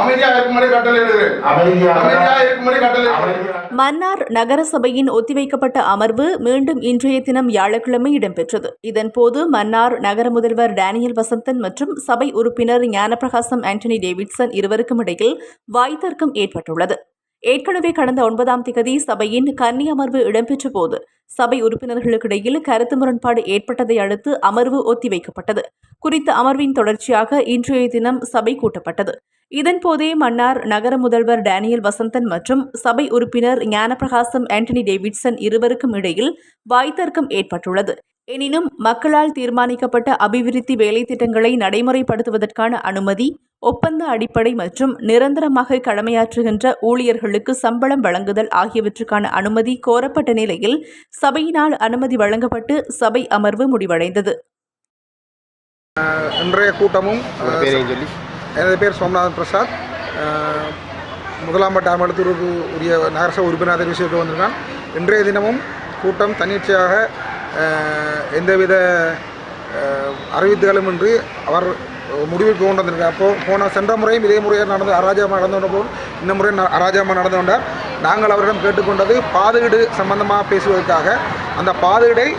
அமைதியா இருக்கும்படி கட்டளையிடுகிறேன் அமைதியா இருக்கும்படி கட்டளையிடுகிறேன் மன்னார் நகரசபையின் ஒத்திவைக்கப்பட்ட அமர்வு மீண்டும் இன்றைய தினம் வியாழக்கிழமை இடம்பெற்றது. இதன்போது மன்னார் நகர முதல்வர் டேனியல் வசந்தன் மற்றும் சபை உறுப்பினர் ஞானப்பிரகாசம் ஆண்டனி டேவிட்சன் இருவருக்கும் இடையில் வாய்த்தர்க்கம் ஏற்பட்டுள்ளது. ஏற்கனவே கடந்த ஒன்பதாம் திகதி சபையின் கன்னி அமர்வு இடம்பெற்ற போது சபை உறுப்பினர்களுக்கிடையில் கருத்து முரண்பாடு ஏற்பட்டதை அடுத்து அமர்வு ஒத்திவைக்கப்பட்டது. குறித்த அமர்வின் தொடர்ச்சியாக இன்றைய தினம் சபை கூட்டப்பட்டது. இதன்போதே மன்னார் நகர முதல்வர் டேனியல் வசந்தன் மற்றும் சபை உறுப்பினர் ஞானப்பிரகாசம் ஆண்டனி டேவிட்சன் இருவருக்கும் இடையில் வாய்த்தர்க்கம் ஏற்பட்டுள்ளது. எனினும் மக்களால் தீர்மானிக்கப்பட்ட அபிவிருத்தி வேலைத்திட்டங்களை நடைமுறைப்படுத்துவதற்கான அனுமதி ஒப்பந்த அடிப்படை மற்றும் நிரந்தரமாக கடமையாற்றுகின்ற ஊழியர்களுக்கு சம்பளம் வழங்குதல் ஆகியவற்றுக்கான அனுமதி கோரப்பட்ட நிலையில் சபையினால் அனுமதி வழங்கப்பட்டு சபை அமர்வு முடிவடைந்தது. இன்றைய கூட்டமும் எனது பேர் சோம்நாதன் பிரசாத். முதலாம் பட்ட அமலத்தூருக்கு உரிய நகரசபை உறுப்பினர் தெரிவு செய்து வந்திருக்கான். இன்றைய தினமும் கூட்டம் தன்னிச்சையாக எந்தவித அறிவித்துகளும் இன்றி அவர் முடிவுக்கு கொண்டு வந்திருக்கார். அப்போ போன சென்ற முறையும் இதே முறையாக நடந்து அராஜகமாக நடந்து கொண்ட போல் இந்த முறை ந- அராஜகமாக நடந்து கொண்டார். நாங்கள் அவரிடம் கேட்டுக்கொண்டது பாதுகீடு சம்பந்தமாக பேசுவதற்காக அந்த பாதுகீடை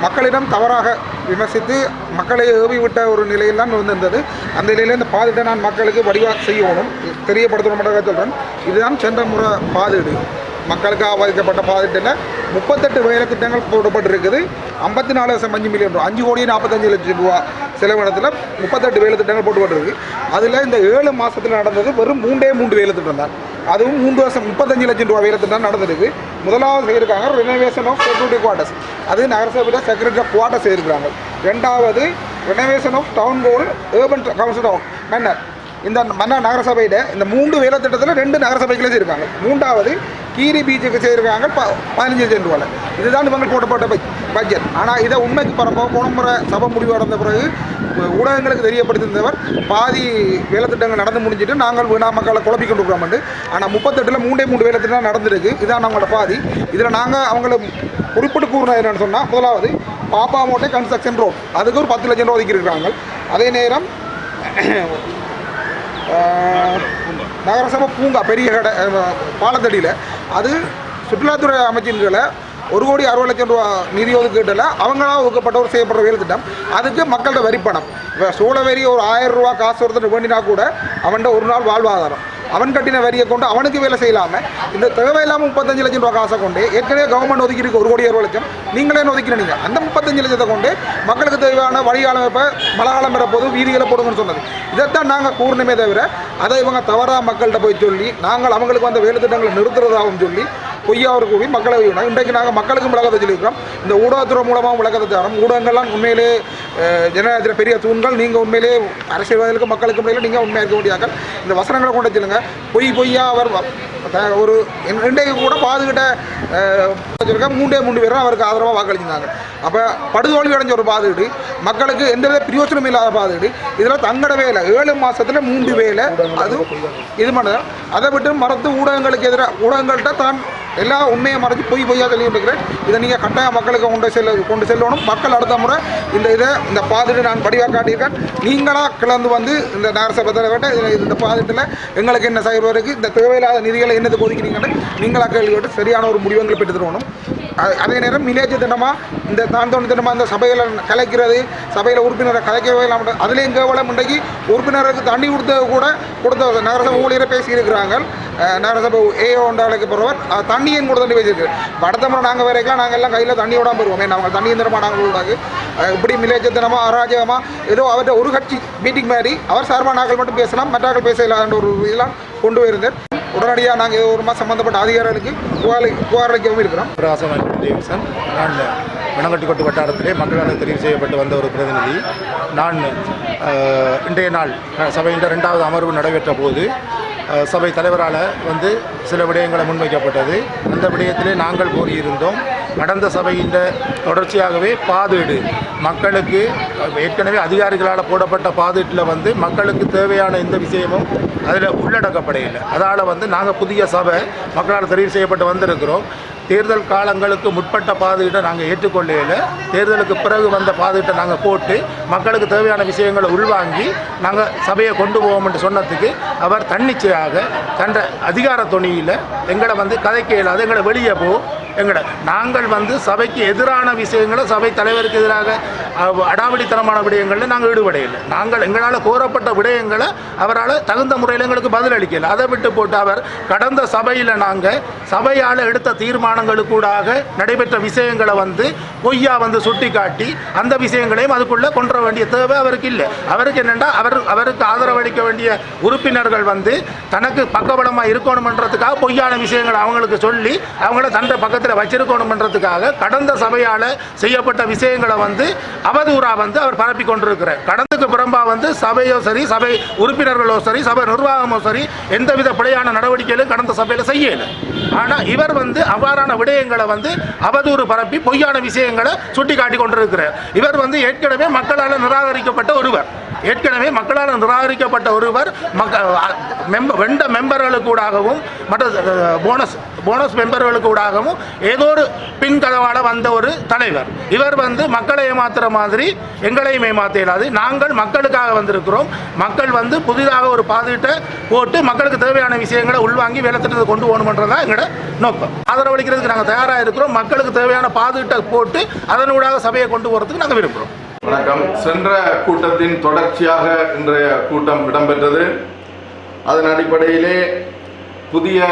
மக்களிடம் தவறாக விமர்சித்து மக்களை ஏவி விட்ட ஒரு நிலையில் தான் வந்திருந்தது அந்த நிலையில் இந்த பாதிட்டை நான் மக்களுக்கு வடிவாக செய்யணும் தெரியப்படுத்தணும் சொல்கிறேன் இதுதான் சென்ற முறை பாதிடு மக்களுக்கு ஆபாதிக்கப்பட்ட பாதிட்டில் முப்பத்தெட்டு வேலை திட்டங்கள் போடப்பட்டிருக்குது. ஐம்பத்தி நாலு லட்சம் அஞ்சு மில்லியன் ரூபா அஞ்சு கோடியே நாற்பத்தஞ்சு லட்சம் ரூபா செலவினத்தில் முப்பத்தெட்டு வேலை திட்டங்கள் போட்டுப்பட்டிருக்கு அதில் இந்த ஏழு மாதத்தில் நடந்தது வெறும் மூன்றே மூன்று வேலை திட்டம் தான். அதுவும் மூன்று வருஷம் முப்பத்தஞ்சு லட்சம் ரூபா வேலை திட்டம் நடந்திருக்கு. முதலாவது செய்திருக்காங்க ரினோவேஷன் ஆஃப் செக்யூரிட்டி குவார்ட்டர்ஸ் அது நகரசபையில் செக்யூரிட்டி ஆஃப் குவார்ட்டர்ஸ் செய்திருக்கிறாங்க. ரெண்டாவது renovation of town board urban council town மன்னர் இந்த மன்னர் நகரசபையில் இந்த மூன்று வேலை திட்டத்தில் ரெண்டு நகரசபைகளே செய்திருக்காங்க. மூன்றாவது கீரி பீச்சுக்கு செய்திருக்காங்க ப பதினஞ்சு லட்சம் ரூபாயில். இதுதான் இவங்க போட்டப்பட்ட பை பட்ஜெட். ஆனால் இதை உண்மைக்கு பரப்ப போன முறை சபை முடிவு அடைந்த பிறகு ஊடகங்களுக்கு தெரியப்படுத்தியிருந்தவர் பாதி வேலைத்திட்டங்கள் நடந்து முடிஞ்சிட்டு நாங்கள் வீணா மக்களை குழப்பி கொண்டு இருக்கிறோம் ஆனால் முப்பத்தெட்டில் மூன்றே மூன்று வேலை திட்டம் நடந்திருக்கு. இதான் அவங்களோட பாதி. இதில் நாங்கள் அவங்கள குறிப்பிட்டு கூறினது என்னென்னு சொன்னால் முதலாவது பாப்பா மோட்டை கன்ஸ்ட்ரக்ஷன் ரோட் அதுக்கு ஒரு பத்து லட்சம் ரூபா ஒதுக்கி இருக்கிறாங்க. அதே நேரம் நகரசபை பூங்கா பெரிய கடை பாலத்தடியில். அது சுற்றுலாத்துறை அமைச்சின் கீழே ஒரு கோடி அறுபது லட்சம் ரூபா நிதி ஒதுக்கீட்டில் அவங்களாக ஒதுக்கப்பட்டவர் செய்யப்படுற வேலை திட்டம். அதுக்கு மக்கள்கிட்ட வரி பணம் இப்போ சோழவரி ஒரு ஆயிரம் ரூபா காசு ஒருத்தர் வேண்டினா கூட அவன்கிட்ட ஒரு நாள் வாழ்வாதாரம். அவன் கட்டின வரியை கொண்டு அவனுக்கு வேலை செய்யலாமல் இந்த தேவையில்லாமல் முப்பத்தஞ்சு லட்சம் ரூபா காசை கொண்டு ஏற்கனவே கவர்மெண்ட் ஒதுக்கி இருக்கு ஒரு கோடி அறுபது லட்சம். நீங்களே ஒதுக்கினீங்க அந்த முப்பத்தஞ்சு லட்சத்தை கொண்டு மக்களுக்கு தேவையான வழிகாலம் இப்போ மழைக்காலம் வர போது வீதிகளை போடுங்கன்னு சொன்னது. இதைத்தான் நாங்கள் கூறணுமே தவிர அதை இவங்க தவறாக மக்கள்கிட்ட போய் சொல்லி நாங்கள் அவங்களுக்கு வந்த வேலை திட்டங்களை நிறுத்துறதாகவும் சொல்லி பொய்யாவது கூடி மக்களை வைக்கணும். இன்றைக்கு நாங்கள் மக்களுக்கும் விளக்கத்தை சொல்லியிருக்கிறோம். இந்த ஊடகத்துறை மூலமாக விளக்கத்தை தரோம் ஊடகங்கள்லாம் உண்மையிலே ஜனநாயகத்தில் பெரிய தூண்கள். நீங்கள் உண்மையிலே அரசியல்வாதிகளுக்கு மக்களுக்கு இடையில நீங்கள் உண்மையாக இருக்க முடியார்கள் இந்த வசனங்களை கொண்டு சொல்லுங்க. பொய் பொய்யா அவர் ஒரு இன்- இன்றைக்கு கூட பாதுகிட்ட சொல்லியிருக்க மூன்றே மூன்று பேரும் அவருக்கு ஆதரவாக வாக்களிச்சிருந்தாங்க. அப்போ படுதோல்வி அடைஞ்ச ஒரு பாதுகிட்டு. மக்களுக்கு எந்தவித பிரயோஜனமும் இல்லாத பாதுகிட்டு. இதில் தங்கட வேலை ஏழு மாசத்துல மூன்று வேலை. அது இது பண்ண அதை விட்டு மறந்து ஊடகங்களுக்கு எதிராக ஊடகங்கள்கிட்ட தான் எல்லா உண்மையை மறைச்சு பொய் பொய்யாக சொல்லி இருக்கிறேன் இதை நீங்கள் கட்டாயம் மக்களுக்கு கொண்டு செல்ல கொண்டு செல்லணும். மக்கள் அடுத்த முறை இந்த இதை இந்த பாதிட்டு நான் படிவாக காட்டியிருக்கேன். நீங்களாக கிளந்து வந்து இந்த நகரசபை தலைவர்கிட்ட இந்த பாதிட்டில் எங்களுக்கு என்ன செய்வதற்கு இந்த தேவையில்லாத நிதிகளை என்னது ஒதுக்கிறீங்கன்னு நீங்களாக கேள்வி சரியான ஒரு முடிவுகளை பெற்று தருவணும் அதே நேரம் மிலேஜ் திட்டமாக இந்த தான் தோணி திட்டமாக இந்த சபையில் கலைக்கிறது சபையில் உறுப்பினரை கலைக்கவே இல்லாமல் அதுலேயும் கேவலம் இன்றைக்கு உறுப்பினருக்கு தண்ணி கொடுத்த கூட கொடுத்த நகரசபை ஊழியரை பேசியிருக்கிறாங்க. நகரசபை ஏ ஒன்றாளுக்கு போகிறவர் தண்ணியும் கூட தண்ணி பேசியிருக்கு. அடுத்த நாங்கள் வரைக்கும் நாங்கள் எல்லாம் கையில் தண்ணி விடாமல் போயிருவோம். ஏன்னா அவங்க தண்ணி தர நாங்கள் கூடாது இப்படி மிலேஜ் தினமாக அராஜகமாக ஏதோ அவர்கிட்ட ஒரு கட்சி மீட்டிங் மாதிரி அவர் சார்பாக நாங்கள் மட்டும் பேசலாம் மற்றாக்கள் பேச இல்லாத ஒரு இதெல்லாம் கொண்டு போயிருந்தேன் உடனடியாக நாங்கள் ஒரு மாதம் சம்மந்தப்பட்ட அதிகாரிகளுக்கு புகார் புகாரளிக்கவும் இருக்கிறோம். பிரகாசம் டேவிசன் நான் மணங்கட்டிக்கொட்டு வட்டாரத்திலே மக்களால் தெரிவு செய்யப்பட்டு வந்த ஒரு பிரதிநிதி. நான் இன்றைய நாள் சபையின் ரெண்டாவது அமர்வு நடைபெற்ற போது சபை தலைவரால் வந்து சில விடயங்களை முன்வைக்கப்பட்டது. அந்த விடயத்திலே நாங்கள் கூறியிருந்தோம். கடந்த சபையின் தொடர்ச்சியாகவே பாதீடு. மக்களுக்கு ஏற்கனவே அதிகாரிகளால் போடப்பட்ட பாதீட்டில் வந்து மக்களுக்கு தேவையான எந்த விஷயமும் அதில் உள்ளடக்கப்படையில்லை அதால் வந்து நாங்கள் புதிய சபை மக்களால் தெரிவு செய்யப்பட்டு வந்திருக்கிறோம். தேர்தல் காலங்களுக்கு முற்பட்ட பாதுகிட்ட நாங்கள் ஏற்றுக்கொள்ளையில் தேர்தலுக்கு பிறகு வந்த பாதுகிட்ட நாங்கள் போட்டு மக்களுக்கு தேவையான விஷயங்களை உள்வாங்கி நாங்கள் சபையை கொண்டு போவோம்னு சொன்னதுக்கு அவர் தன்னிச்சையாக தன்ற அதிகார துணியில் எங்களை வந்து கதைக்க இயலாது எங்களை வெளியே போ எங்களை நாங்கள் வந்து சபைக்கு எதிரான விஷயங்களை சபை தலைவருக்கு எதிராக அடாவடித்தனமான விடயங்களில் நாங்கள் ஈடுபடையில்லை நாங்கள் எங்களால் கோரப்பட்ட விடயங்களை அவரால் தகுந்த முறையில் எங்களுக்கு பதில் அளிக்கல. அதை விட்டு போட்டு அவர் கடந்த சபையில் நாங்கள் சபையால் எடுத்த தீர்மானங்களுக்கூடாக நடைபெற்ற விஷயங்களை வந்து பொய்யா வந்து சுட்டி காட்டி அந்த விஷயங்களையும் அதுக்குள்ளே கொண்டு வர வேண்டிய தேவை அவருக்கு இல்லை. அவருக்கு என்னென்னா அவர் அவருக்கு ஆதரவளிக்க வேண்டிய உறுப்பினர்கள் வந்து தனக்கு பக்கபலமாக இருக்கணுமன்றதுக்காக பொய்யான விஷயங்களை அவங்களுக்கு சொல்லி அவங்கள தன்னை பக்கத்தில் வச்சிருக்கணுமன்றதுக்காக கடந்த சபையால் செய்யப்பட்ட விஷயங்களை வந்து அவதூறா வந்து அவர் பரப்பி கொண்டிருக்கிறார். கடந்துக்கு புறம்பா வந்து சபையோ சரி சபை உறுப்பினர்களோ சரி சபை நிர்வாகமோ சரி எந்தவித பிழையான நடவடிக்கைகளும் கடந்த சபையில் செய்யல. ஆனால் இவர் வந்து அவ்வாறான விடயங்களை வந்து அவதூறு பரப்பி பொய்யான விஷயங்களை சுட்டி காட்டி கொண்டிருக்கிறார். இவர் வந்து ஏற்கனவே மக்களால் நிராகரிக்கப்பட்ட ஒருவர். ஏற்கனவே மக்களால் நிராகரிக்கப்பட்ட ஒருவர் மக்க வெண்ட மெம்பர்களுக்கூடாகவும் மற்ற போனஸ் போனஸ் மெம்பர்களுக்கூடாகவும் ஏதோ ஒரு பின் கதவாட வந்த ஒரு தலைவர். இவர் வந்து மக்களை ஏமாத்துற மாதிரி எங்களையும் ஏமாத்த இயலாது. நாங்கள் மக்களுக்காக வந்திருக்கிறோம். மக்கள் வந்து புதிதாக ஒரு பாதுகிட்ட போட்டு மக்களுக்கு தேவையான விஷயங்களை உள்வாங்கி வேலை திட்டத்தை கொண்டு போகணுன்றதா எங்களோட நோக்கம். ஆதரவளிக்கிறதுக்கு நாங்கள் தயாராக இருக்கிறோம். மக்களுக்கு தேவையான பாதுகிட்ட போட்டு அதனூடாக சபையை கொண்டு போகிறதுக்கு நாங்கள் விரும்புகிறோம் வணக்கம். சென்ற கூட்டத்தின் தொடர்ச்சியாக இன்றைய கூட்டம் இடம்பெற்றது. அதன் அடிப்படையிலே புதிய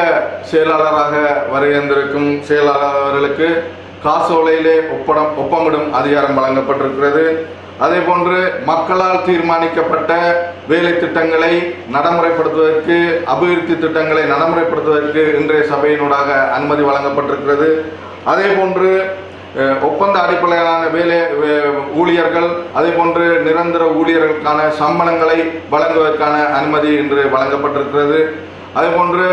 செயலாளராக வருகின்றிருக்கும் செயலாளர் அவர்களுக்கு காசோலையிலே ஒப்படம் ஒப்பமிடும் அதிகாரம் வழங்கப்பட்டிருக்கிறது. அதே போன்று மக்களால் தீர்மானிக்கப்பட்ட வேலை திட்டங்களை நடைமுறைப்படுத்துவதற்கு அபிவிருத்தி திட்டங்களை நடைமுறைப்படுத்துவதற்கு இன்றைய சபையினூடாக அனுமதி வழங்கப்பட்டிருக்கிறது. அதே போன்று ஒப்பந்த அடிப்படையிலான வேலை ஊழியர்கள் அதே போன்று நிரந்தர ஊழியர்களுக்கான சம்பளங்களை வழங்குவதற்கான அனுமதி இன்று வழங்கப்பட்டிருக்கிறது. அதே போன்று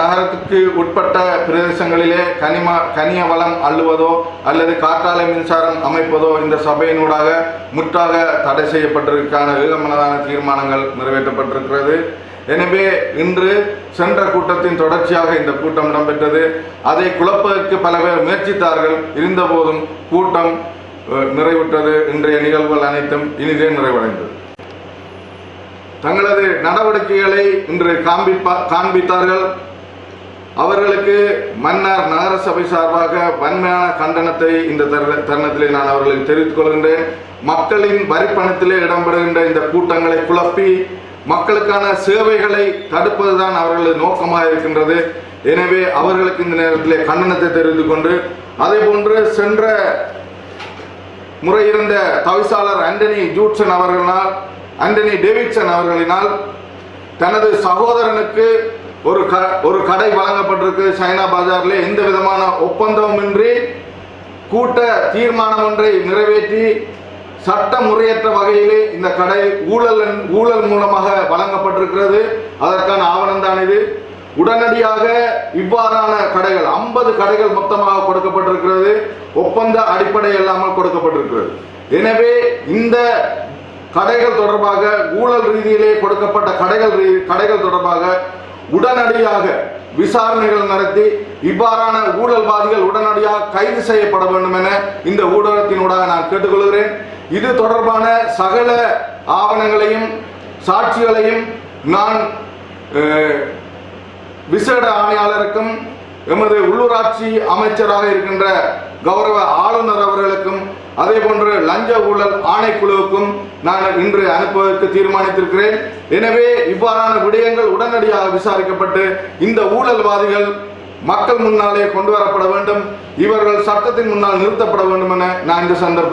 நகரத்துக்கு உட்பட்ட பிரதேசங்களிலே கனிம கனிய வளம் அள்ளுவதோ அல்லது காற்றாலை மின்சாரம் அமைப்பதோ இந்த சபையினூடாக முற்றாக தடை செய்யப்பட்டிருக்கான ஏகமனதான தீர்மானங்கள் நிறைவேற்றப்பட்டிருக்கிறது. எனவே இன்று சென்ற கூட்டத்தின் தொடர்ச்சியாக இந்த கூட்டம் இடம்பெற்றது. அதை குழப்பதற்கு பல பேர் முயற்சித்தார்கள். இருந்தபோதும் கூட்டம் நிறைவுற்றது. இன்றைய நிகழ்வுகள் அனைத்தும் இனிதே நிறைவடைந்தது. தங்களது நடவடிக்கைகளை இன்று காண்பிப்பா காண்பித்தார்கள். அவர்களுக்கு மன்னார் நகரசபை சார்பாக வன்மையான கண்டனத்தை இந்த தருண- தருணத்திலே நான் அவர்களுக்கு தெரிவித்துக் கொள்கின்றேன். மக்களின் வரிப்பணத்திலே இடம்பெறுகின்ற இந்த கூட்டங்களை குழப்பி மக்களுக்கான சேவைகளை தடுப்பதுதான் அவர்களது நோக்கமாக இருக்கின்றது. எனவே அவர்களுக்கு இந்த நேரத்தில் கண்டனத்தை தெரிந்து கொண்டு அதே போன்று சென்ற முறை இருந்த தவிசாளர் ஆண்டனி ஜூட்சன் அவர்களினால் ஆண்டனி டேவிட்சன் அவர்களினால் தனது சகோதரனுக்கு ஒரு க ஒரு கடை வழங்கப்பட்டிருக்கு சைனா பஜார்ல. எந்த விதமான ஒப்பந்தமுமின்றி கூட்ட தீர்மானம் ஒன்றை நிறைவேற்றி சட்ட முறையற்ற வகையிலே இந்த கடை ஊழல் ஊழல் மூலமாக வழங்கப்பட்டிருக்கிறது. அதற்கான ஆவணம் தான் இது. உடனடியாக இவ்வாறான கடைகள் ஐம்பது கடைகள் மொத்தமாக கொடுக்கப்பட்டிருக்கிறது. ஒப்பந்த அடிப்படை இல்லாமல் கொடுக்கப்பட்டிருக்கிறது. எனவே இந்த கடைகள் தொடர்பாக ஊழல் ரீதியிலே கொடுக்கப்பட்ட கடைகள் ரீ- கடைகள் தொடர்பாக உடனடியாக விசாரணைகள் நடத்தி இவ்வாறான ஊழல்வாதிகள் உடனடியாக கைது செய்யப்பட வேண்டும் என இந்த ஊடகத்தினூடாக நான் கேட்டுக்கொள்கிறேன். இது தொடர்பான சகல ஆவணங்களையும் சாட்சிகளையும் நான் விசேட ஆணையாளருக்கும் எமது உள்ளூராட்சி அமைச்சராக இருக்கின்ற கௌரவ ஆளுநர் அவர்களுக்கும் அதே போன்று லஞ்ச ஊழல் ஆணைக்குழுவுக்கும் நான் இன்று அனுப்புவதற்கு தீர்மானித்திருக்கிறேன். எனவே இவ்வாறான விடயங்கள் உடனடியாக விசாரிக்கப்பட்டு இந்த ஊழல்வாதிகள் மக்கள் முன்னாலே கொண்டு வரப்பட வேண்டும். இவர்கள் சட்டத்தின் முன்னால் நிறுத்தப்பட வேண்டும் என நான் இந்த சந்தர்ப்பம்